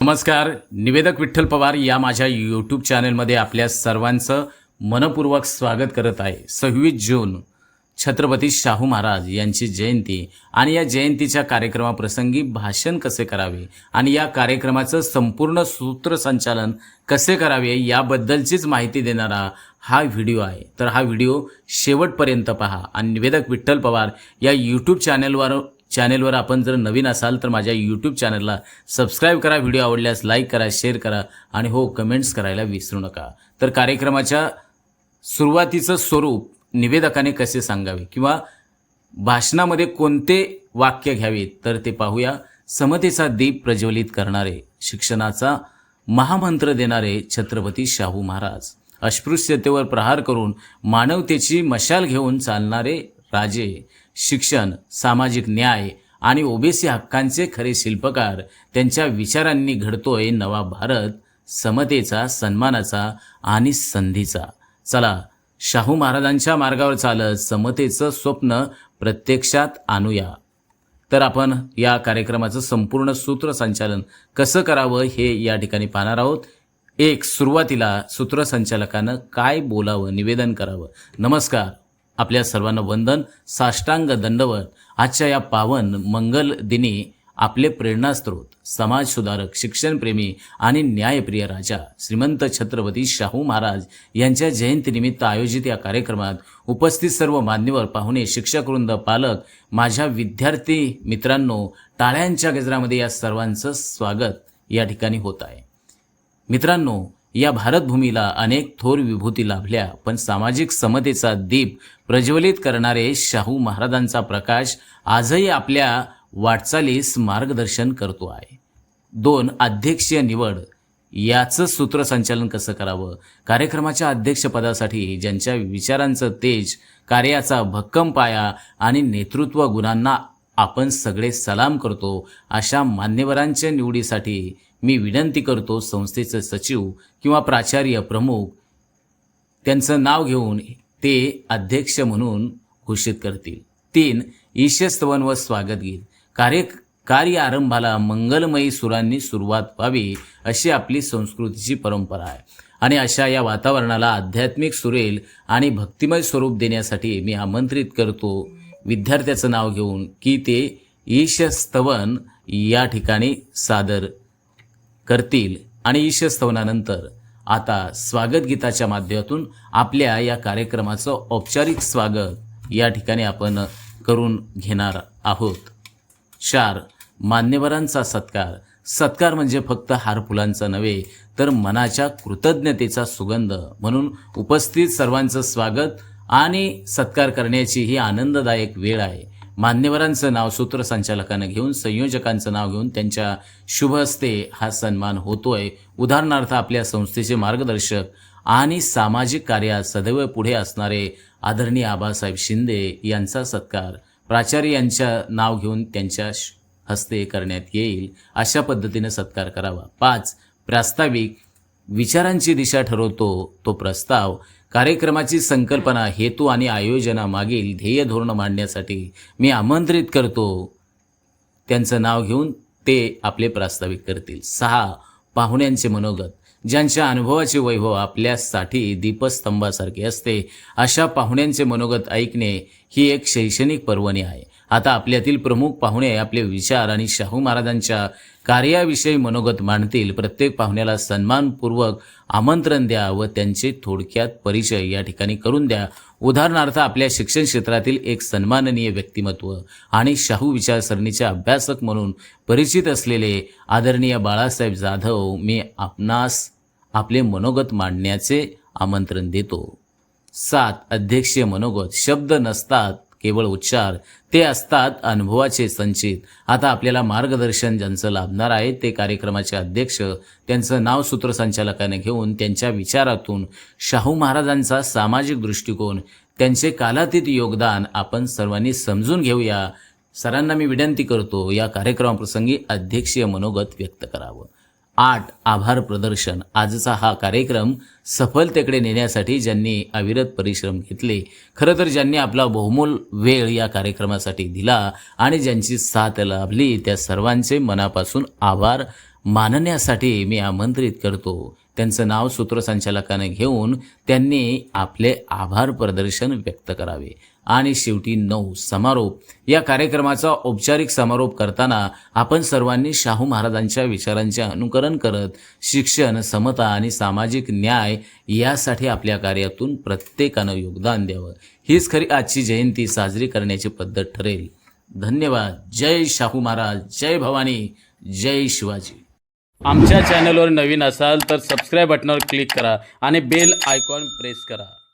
नमस्कार. निवेदक विठ्ठल पवार या माझ्या यूट्यूब चॅनलमध्ये आपल्या सर्वांचं मनपूर्वक स्वागत करत आहे. सव्वीस जून छत्रपती शाहू महाराज यांची जयंती आणि या जयंतीच्या कार्यक्रमाप्रसंगी भाषण कसे करावे आणि या कार्यक्रमाचं संपूर्ण सूत्रसंचालन कसे करावे याबद्दलचीच माहिती देणारा हा व्हिडिओ आहे. तर हा व्हिडिओ शेवटपर्यंत पहा आणि निवेदक विठ्ठल पवार या यूट्यूब चॅनलवर चॅनेलवर आपण जर नवीन असाल तर माझ्या यूट्यूब चॅनलला सबस्क्राईब करा व्हिडिओ आवडल्यास लाईक करा शेअर करा आणि हो कमेंट्स करायला विसरू नका. तर कार्यक्रमाच्या सुरुवातीचं स्वरूप निवेदकाने कसे सांगावे किंवा भाषणामध्ये कोणते वाक्य घ्यावेत तर ते पाहूया. समतेचा दीप प्रज्वलित करणारे शिक्षणाचा महामंत्र देणारे छत्रपती शाहू महाराज. अस्पृश्यतेवर प्रहार करून मानवतेची मशाल घेऊन चालणारे राजे. शिक्षण सामाजिक न्याय आणि ओबीसी हक्कांचे खरे शिल्पकार त्यांच्या विचारांनी घडतोय नवा भारत समतेचा सन्मानाचा आणि संधीचा. चला शाहू महाराजांच्या मार्गावर चालत समतेचं स्वप्न प्रत्यक्षात आणूया. तर आपण या कार्यक्रमाचं संपूर्ण सूत्रसंचालन कसं करावं हे या ठिकाणी पाहणार आहोत. एक सुरुवातीला सूत्रसंचालकानं काय बोलावं निवेदन करावं. नमस्कार. आपल्या सर्वांना वंदन. साष्टांग दंडवत. आजच्या या पावन मंगल दिनी आपले प्रेरणास्त्रोत समाज सुधारक शिक्षणप्रेमी आणि न्यायप्रिय राजा श्रीमंत छत्रपती शाहू महाराज यांच्या जयंतीनिमित्त आयोजित या कार्यक्रमात उपस्थित सर्व मान्यवर पाहुणे शिक्षकवृंद पालक माझ्या विद्यार्थी मित्रांनो टाळ्यांच्या गजरामध्ये या सर्वांचं स्वागत या ठिकाणी होत आहे. मित्रांनो या भारतभूमीला अनेक थोर विभूती लाभल्या पण सामाजिक समतेचा दीप प्रज्वलित करणारे शाहू महाराजांचा प्रकाश आजही आपल्या वाटचालीस मार्गदर्शन करतो आहे. दोन अध्यक्षीय निवड याचं सूत्रसंचालन कसं करावं? कार्यक्रमाच्या अध्यक्षपदासाठी ज्यांच्या विचारांचं तेज कार्याचा भक्कम पाया आणि नेतृत्व गुणांना आपण सगळे सलाम करतो अशा मान्यवरांच्या निवडीसाठी मी विनंती करतो संस्थेचं सचिव किंवा प्राचार्य प्रमुख त्यांचं नाव घेऊन ते अध्यक्ष म्हणून घोषित करतील. तीन ईशस्तवन व स्वागत गीत. कार्य कार्य आरंभाला मंगलमयी सुरांनी सुरुवात व्हावी अशी आपली संस्कृतीची परंपरा आहे. आणि अशा या वातावरणाला आध्यात्मिक सुरेल आणि भक्तिमय स्वरूप देण्यासाठी मी आमंत्रित करतो. विद्यार्थ्याचं नाव घेऊन की ते ईशस्तवन या ठिकाणी सादर करतील आणि ईशस्तवनानंतर. आता स्वागत गीताच्या माध्यमातून आपल्या या कार्यक्रमाचं औपचारिक स्वागत या ठिकाणी आपण करून घेणार आहोत. चार मान्यवरांचा सत्कार. सत्कार म्हणजे फक्त हार फुलांचा नव्हे तर मनाच्या कृतज्ञतेचा सुगंध. म्हणून उपस्थित सर्वांचं स्वागत आणि सत्कार करण्याची ही आनंददायक वेळ आहे. मान्यवरांचं नाव सूत्रसंचालकानं घेऊन संयोजकांचं नाव घेऊन त्यांच्या शुभ हस्ते हा सन्मान होतोय. उदाहरणार्थ आपल्या संस्थेचे मार्गदर्शक आणि सामाजिक कार्यात सदैव पुढे असणारे आदरणीय आबासाहेब शिंदे यांचा सत्कार. प्राचार्य यांच्या नाव घेऊन त्यांच्या श- हस्ते करण्यात येईल. अशा पद्धतीने सत्कार करावा. पाच प्रास्ताविक. विचारांची दिशा ठरवतो तो प्रस्ताव. कार्यक्रमाची संकल्पना हेतू आणि आयोजनामागील ध्येय धोरण मांडण्यासाठी मी आमंत्रित करतो. त्यांचं नाव घेऊन ते आपले प्रास्ताविक करतील. सहा पाहुण्यांचे मनोगत. ज्यांच्या अनुभवाचे वैभव आपल्यासाठी दीपस्तंभासारखे असते अशा पाहुण्यांचे मनोगत ऐकणे ही एक शैक्षणिक पर्वणी आहे. आता आपल्यातील प्रमुख पाहुणे आपले विचार आणि शाहू महाराजांच्या कार्याविषयी मनोगत मांडतील. प्रत्येक पाहुण्याला सन्मानपूर्वक आमंत्रण द्या व त्यांचे थोडक्यात परिचय या ठिकाणी करून द्या. उदाहरणार्थ आपल्या शिक्षण क्षेत्रातील एक सन्माननीय व्यक्तिमत्व आणि शाहू विचारसरणीचे अभ्यासक म्हणून परिचित असलेले आदरणीय बाळासाहेब जाधव मी आपणास आपले मनोगत मांडण्याचे आमंत्रण देतो. सात अध्यक्षीय मनोगत शब्द नसतात. केवळ उच्चार ते असतात अनुभवाचे संचित. आता आपल्याला मार्गदर्शन ज्यांचं लाभणार आहे ते कार्यक्रमाचे अध्यक्ष त्यांचं नाव सूत्रसंचालकाने घेऊन त्यांच्या विचारातून शाहू महाराजांचा सामाजिक दृष्टिकोन त्यांचे कालातीत योगदान आपण सर्वांनी समजून घेऊया. सरांना मी विनंती करतो या कार्यक्रमाप्रसंगी अध्यक्षीय मनोगत व्यक्त करावं. आठ आभार प्रदर्शन. आजचा हा कार्यक्रम सफलतेकडे नेण्यासाठी ज्यांनी अविरत परिश्रम घेतले खरं तर ज्यांनी आपला बहुमोल वेळ या कार्यक्रमासाठी दिला आणि ज्यांची साथ लाभली त्या सर्वांचे मनापासून आभार मानण्यासाठी मी आमंत्रित करतो. त्यांचं नाव सूत्रसंचालकाने घेऊन त्यांनी आपले आभार प्रदर्शन व्यक्त करावे. आणि शेवटी नऊ समारोप. या कार्यक्रमाचा औपचारिक समारोप करताना आपण सर्वांनी शाहू महाराजांच्या विचारांचे अनुकरण करत शिक्षण समता आणि सामाजिक न्याय यासाठी आपल्या कार्यातून प्रत्येकानं योगदान द्यावं. हीच खरी आजची जयंती साजरी करण्याची पद्धत ठरेल. धन्यवाद. जय शाहू महाराज. जय भवानी. जय शिवाजी. आमच्या चॅनलवर नवीन असाल तर सबस्क्राईब बटनावर क्लिक करा आणि बेल आयकॉन प्रेस करा.